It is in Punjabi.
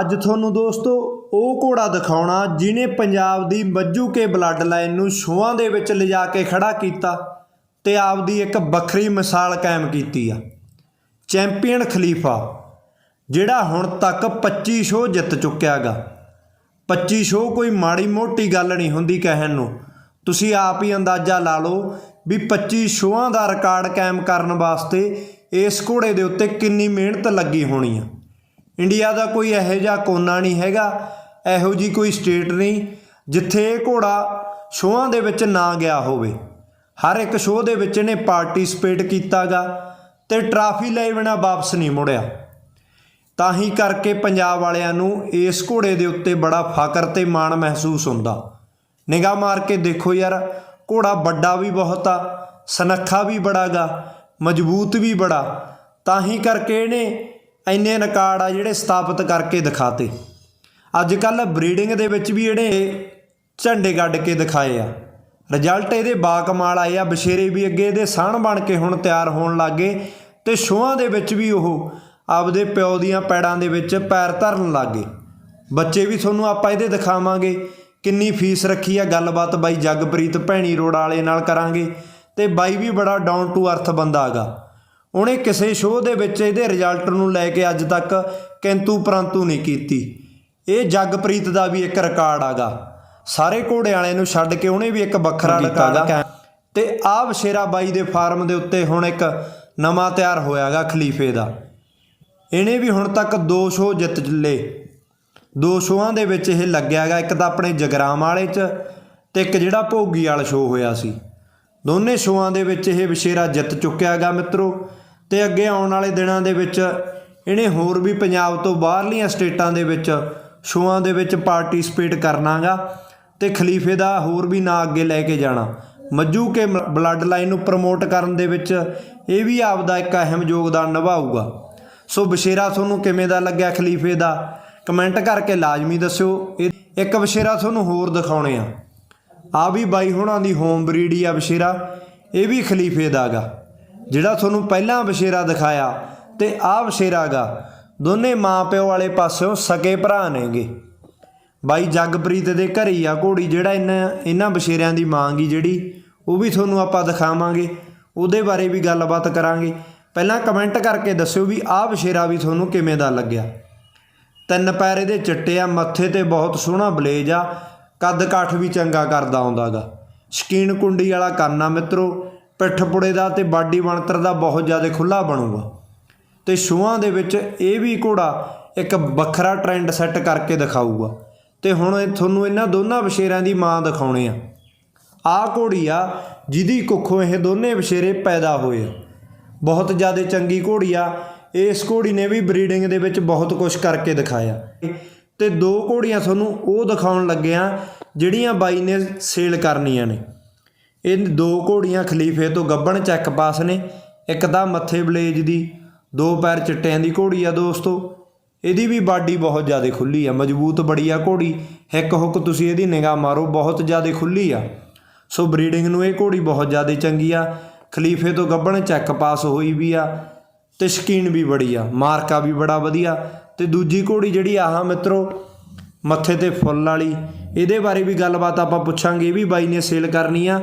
ਅੱਜ ਤੁਹਾਨੂੰ ਦੋਸਤੋ ਉਹ ਘੋੜਾ ਦਿਖਾਉਣਾ ਜਿਹਨੇ ਪੰਜਾਬ ਦੀ ਮੱਜੂ ਕੇ ਬਲੱਡ ਲਾਈਨ ਨੂੰ ਛੂਆਂ ਦੇ ਵਿੱਚ ਲਿਜਾ ਕੇ ਖੜਾ ਕੀਤਾ ਤੇ ਆਪਦੀ ਇੱਕ ਵੱਖਰੀ ਮਿਸਾਲ ਕਾਇਮ ਕੀਤੀ ਆ। ਚੈਂਪੀਅਨ ਖਲੀਫਾ, ਜਿਹੜਾ ਹੁਣ ਤੱਕ 25 ਸ਼ੋਅ ਜਿੱਤ ਚੁੱਕਿਆਗਾ 25 ਸ਼ੋਅ ਕੋਈ ਮਾੜੀ ਮੋਟੀ ਗੱਲ ਨਹੀਂ ਹੁੰਦੀ ਕਹਿਣ ਨੂੰ। ਤੁਸੀਂ ਆਪ ਹੀ ਅੰਦਾਜ਼ਾ ਲਾ ਲਓ ਵੀ 25 ਸ਼ੋਆਂ ਦਾ ਰਿਕਾਰਡ ਕਾਇਮ ਕਰਨ ਵਾਸਤੇ ਇਸ ਘੋੜੇ ਦੇ ਉੱਤੇ ਕਿੰਨੀ ਮਿਹਨਤ ਲੱਗੀ ਹੋਣੀ ਆ। ਇੰਡੀਆ ਦਾ ਕੋਈ ਇਹੋ ਜਿਹਾ ਕੋਨਾ ਨਹੀਂ ਹੈਗਾ, ਇਹੋ ਜੀ ਕੋਈ ਸਟੇਟ ਨਹੀਂ ਜਿੱਥੇ ਇਹ ਘੋੜਾ ਸ਼ੋਆਂ ਦੇ ਵਿੱਚ ਨਾ ਗਿਆ ਹੋਵੇ। ਹਰ ਇੱਕ ਸ਼ੋਅ ਦੇ ਵਿੱਚ ਇਹਨੇ ਪਾਰਟਿਸਿਪੇਟ ਕੀਤਾਗਾ ਤੇ ਟਰਾਫੀ ਲੈ ਬਿਨਾ ਵਾਪਸ ਨਹੀਂ ਮੁੜਿਆ। ਤਾਂ ਹੀ ਕਰਕੇ ਪੰਜਾਬ ਵਾਲਿਆਂ ਨੂੰ ਇਸ ਘੋੜੇ ਦੇ ਉੱਤੇ ਬੜਾ ਫਖਰ ਤੇ ਮਾਣ ਮਹਿਸੂਸ ਹੁੰਦਾ। ਨਿਗਾਹ ਮਾਰ ਕੇ ਦੇਖੋ ਯਾਰ, ਘੋੜਾ ਵੱਡਾ ਵੀ ਬਹੁਤ ਆ, ਸਨੱਖਾ ਵੀ ਬੜਾਗਾ, ਮਜ਼ਬੂਤ ਵੀ ਬੜਾ। ਤਾਂ ਹੀ ਕਰਕੇ ਇਹਨੇ ਇੰਨੇ ਰਿਕਾਰਡ ਆ ਜਿਹੜੇ ਸਥਾਪਿਤ ਕਰਕੇ ਦਿਖਾਤੇ। ਅੱਜ ਕੱਲ ਬਰੀਡਿੰਗ ਦੇ ਵਿੱਚ ਵੀ ਜਿਹੜੇ ਝੰਡੇ ਗੱਡ ਕੇ ਦਿਖਾਏ ਆ। ਰਿਜ਼ਲਟ ਇਹਦੇ ਬਾਕਮਾਲ ਆਏ ਆ ਬਸ਼ੇਰੇ ਵੀ ਅੱਗੇ ਇਹਦੇ ਸਾਹਣ ਬਣ ਕੇ ਹੁਣ ਤਿਆਰ ਹੋਣ ਲੱਗੇ ਤੇ ਸ਼ੋਆਂ ਦੇ ਵਿੱਚ ਵੀ ਉਹ ਆਪਦੇ ਪਿਓ ਦੀਆਂ ਪੈੜਾਂ ਦੇ ਵਿੱਚ ਪੈਰ ਧਰਨ ਲੱਗੇ ਬੱਚੇ ਵੀ ਤੁਹਾਨੂੰ ਆਪਾਂ ਇਹਦੇ ਦਿਖਾਵਾਂਗੇ ਕਿੰਨੀ ਫੀਸ ਰੱਖੀ ਆ, ਗੱਲਬਾਤ ਬਾਈ ਜਗਪ੍ਰੀਤ ਭੈਣੀ ਰੋਡ ਵਾਲੇ ਨਾਲ ਕਰਾਂਗੇ ਤੇ ਬਾਈ ਵੀ ਬੜਾ ਡਾਊਨ ਟੂ ਅਰਥ ਬੰਦਾ ਹੈਗਾ। ਉਹਨੇ ਕਿਸੇ ਸ਼ੋਅ ਦੇ ਵਿੱਚ ਇਹਦੇ ਰਿਜ਼ਲਟ ਨੂੰ ਲੈ ਕੇ ਅੱਜ ਤੱਕ ਕਿੰਤੂ ਪਰੰਤੂ ਨਹੀਂ ਕੀਤੀ। ਇਹ ਜਗਪ੍ਰੀਤ ਦਾ ਵੀ ਇੱਕ ਰਿਕਾਰਡ ਆਗਾ। ਸਾਰੇ ਘੋੜੇ ਵਾਲਿਆਂ ਨੂੰ ਛੱਡ ਕੇ ਉਹਨੇ ਵੀ ਇੱਕ ਵੱਖਰਾ ਰਿਕਾਰਡ ਤੇ ਆਹ ਵਸ਼ੇਰਾ ਬਾਈ ਦੇ ਫਾਰਮ ਦੇ ਉੱਤੇ ਹੁਣ ਇੱਕ ਨਵਾਂ ਤਿਆਰ ਹੋਇਆਗਾ ਖਲੀਫੇ ਦਾ। ਇਹਨੇ ਵੀ ਹੁਣ ਤੱਕ ਦੋ ਸ਼ੋਅ ਜਿੱਤ ਲਏ ਦੋ ਸ਼ੋਆਂ ਦੇ ਵਿੱਚ ਇਹ ਲੱਗਿਆਗਾ ਇੱਕ ਤਾਂ ਆਪਣੇ ਜਗਰਾਮ ਵਾਲੇ 'ਚ ਤੇ ਇੱਕ ਜਿਹੜਾ ਭੋਗੀ ਵਾਲਾ ਸ਼ੋਅ ਹੋਇਆ ਸੀ। ਦੋਨੇ ਸ਼ੋਆਂ ਦੇ ਵਿੱਚ ਇਹ ਵਿਸ਼ੇਰਾ ਜਿੱਤ ਚੁੱਕਿਆਗਾ ਮਿੱਤਰੋ। ਤੇ ਅੱਗੇ ਆਉਣ ਵਾਲੇ ਦਿਨਾਂ ਦੇ ਵਿੱਚ ਇਹਨੇ ਹੋਰ ਵੀ ਪੰਜਾਬ ਤੋਂ ਬਾਹਰਲੀਆਂ ਸਟੇਟਾਂ ਦੇ ਵਿੱਚ ਸ਼ੋਆਂ ਦੇ ਵਿੱਚ ਪਾਰਟਿਸਿਪੇਟ ਕਰਨਾਗਾ ਤੇ ਖਲੀਫੇ ਦਾ ਹੋਰ ਵੀ ਨਾਂ ਅੱਗੇ ਲੈ ਕੇ ਜਾਣਾ। ਮੱਜੂ ਕੇ ਬਲੱਡ ਲਾਈਨ ਨੂੰ ਪ੍ਰਮੋਟ ਕਰਨ ਦੇ ਵਿੱਚ ਇਹ ਵੀ ਆਪਦਾ ਇੱਕ ਅਹਿਮ ਯੋਗਦਾਨ ਨਿਭਾਊਗਾ। ਸੋ ਬਸ਼ੇਰਾ ਤੁਹਾਨੂੰ ਕਿਵੇਂ ਦਾ ਲੱਗਿਆ ਖਲੀਫੇ ਦਾ? ਕਮੈਂਟ ਕਰਕੇ ਲਾਜ਼ਮੀ ਦੱਸਿਓ। ਇਹ, ਇੱਕ ਬਸ਼ੇਰਾ ਤੁਹਾਨੂੰ ਹੋਰ ਦਿਖਾਉਣੇ ਆ। ਆ ਵੀ ਬਾਈ ਹੁਣਾਂ ਦੀ ਹੋਮ ਬਰੀਡ ਹੀ ਆ ਬਸ਼ੇਰਾ। ਇਹ ਵੀ ਖਲੀਫੇ ਦਾਗਾ ਜਿਹੜਾ ਤੁਹਾਨੂੰ ਪਹਿਲਾਂ ਬਸ਼ੇਰਾ ਦਿਖਾਇਆ ਤੇ ਆਹ ਬਸ਼ੇਰਾ ਗਾ, ਦੋਨੇ ਮਾਂ ਪਿਓ ਵਾਲੇ ਪਾਸਿਓਂ ਸਕੇ ਭਰਾ ਨੇਗੇ। ਬਾਈ ਜਗਪ੍ਰੀਤ ਦੇ ਘਰੇ ਆ ਘੋੜੀ, ਜਿਹੜਾ ਇਹਨਾਂ ਇਹਨਾਂ ਬਸ਼ੇਰਿਆਂ ਦੀ ਮਾਂ ਗੀ ਜਿਹੜੀ, ਉਹ ਵੀ ਤੁਹਾਨੂੰ ਆਪਾਂ ਦਿਖਾਵਾਂਗੇ, ਉਹਦੇ ਬਾਰੇ ਵੀ ਗੱਲਬਾਤ ਕਰਾਂਗੇ। ਪਹਿਲਾਂ ਕਮੈਂਟ ਕਰਕੇ ਦੱਸਿਓ ਵੀ ਆਹ ਬਸ਼ੇਰਾ ਵੀ ਤੁਹਾਨੂੰ ਕਿਵੇਂ ਦਾ ਲੱਗਿਆ। ਤਿੰਨ ਪੈਰੇ ਦੇ ਚਿੱਟੇ ਆ, ਮੱਥੇ ਤੇ ਬਹੁਤ ਸੋਹਣਾ ਬਲੇਜ ਆ ਕੱਦ ਕਾਠ ਵੀ ਚੰਗਾ ਕਰਦਾ ਆਉਂਦਾਗਾ ਸ਼ਕੀਨ ਕੁੰਡੀ ਵਾਲਾ ਕਰਨਾ ਆ ਮਿੱਤਰੋ ਪਿੱਠ ਪੁੜੇ ਦਾ ਤੇ ਬਾਡੀ ਬਣਤਰ ਦਾ ਬਹੁਤ ਜ਼ਿਆਦਾ ਖੁੱਲਾ ਬਣੂਗਾ। ਤੇ ਸ਼ੂਆਂ ਦੇ ਵਿੱਚ ਇਹ ਵੀ ਘੋੜਾ ਇੱਕ ਵੱਖਰਾ ਟ੍ਰੈਂਡ ਸੈੱਟ ਕਰਕੇ ਦਿਖਾਊਗਾ। ਤੇ ਹੁਣ ਤੁਹਾਨੂੰ ਇਹਨਾਂ ਦੋਨਾਂ ਬਸ਼ੇਰਿਆਂ ਦੀ ਮਾਂ ਦਿਖਾਉਣੇ ਆ। ਆਹ ਘੋੜੀ ਆ ਜਿਹਦੀ ਕੁੱਖੋਂ ਇਹ ਦੋਨੇ ਬਸ਼ੇਰੇ ਪੈਦਾ ਹੋਏ ਬਹੁਤ ਜ਼ਿਆਦਾ ਚੰਗੀ ਘੋੜੀ ਆ। ਇਸ ਘੋੜੀ ਨੇ ਵੀ ਬਰੀਡਿੰਗ ਦੇ ਵਿੱਚ ਬਹੁਤ ਕੁਝ ਕਰਕੇ ਦਿਖਾਇਆ। ਤੇ ਦੋ ਘੋੜੀਆਂ ਤੁਹਾਨੂੰ ਉਹ ਦਿਖਾਉਣ ਲੱਗੇ ਆ ਜਿਹੜੀਆਂ ਬਾਈ ਨੇ ਸੇਲ ਕਰਨੀਆਂ ਨੇ। ਇਹ ਦੋ ਘੋੜੀਆਂ ਖਲੀਫੇ ਤੋਂ ਗੱਬਣ ਚੈੱਕ ਪਾਸ ਨੇ, ਇੱਕ ਤਾਂ ਮੱਥੇ ਬਲੇਜ ਦੀ, ਦੋ ਪੈਰ ਚਿੱਟਿਆਂ ਦੀ ਘੋੜੀ ਆ ਦੋਸਤੋ। ਇਹਦੀ ਵੀ ਬਾਡੀ ਬਹੁਤ ਜ਼ਿਆਦਾ ਖੁੱਲੀ ਆ, ਮਜ਼ਬੂਤ ਬੜੀ ਆ ਘੋੜੀ। ਹਿੱਕ ਹੁੱਕ ਤੁਸੀਂ ਇਹਦੀ ਨਿਗਾਹ ਮਾਰੋ, ਬਹੁਤ ਜ਼ਿਆਦਾ ਖੁੱਲੀ ਆ। ਸੋ ਬਰੀਡਿੰਗ ਨੂੰ ਇਹ ਘੋੜੀ ਬਹੁਤ ਜ਼ਿਆਦਾ ਚੰਗੀ ਆ, ਖਲੀਫੇ ਤੋਂ ਗੱਬਣ ਚੈੱਕ ਪਾਸ ਹੋਈ ਵੀ ਆ, ਤੇ ਸ਼ਕੀਨ ਵੀ ਬੜੀ ਆ, ਮਾਰਕਾ ਵੀ ਬੜਾ ਵਧੀਆ। ਤੇ ਦੂਜੀ ਘੋੜੀ ਜਿਹੜੀ ਆਹ ਮਿੱਤਰੋ, ਮੱਥੇ ਤੇ ਫੁੱਲ ਵਾਲੀ, ਇਹਦੇ ਬਾਰੇ ਵੀ ਗੱਲਬਾਤ ਆਪਾਂ ਪੁੱਛਾਂਗੇ, ਇਹ ਵੀ ਬਾਈ ਨੇ ਸੇਲ ਕਰਨੀ ਆ।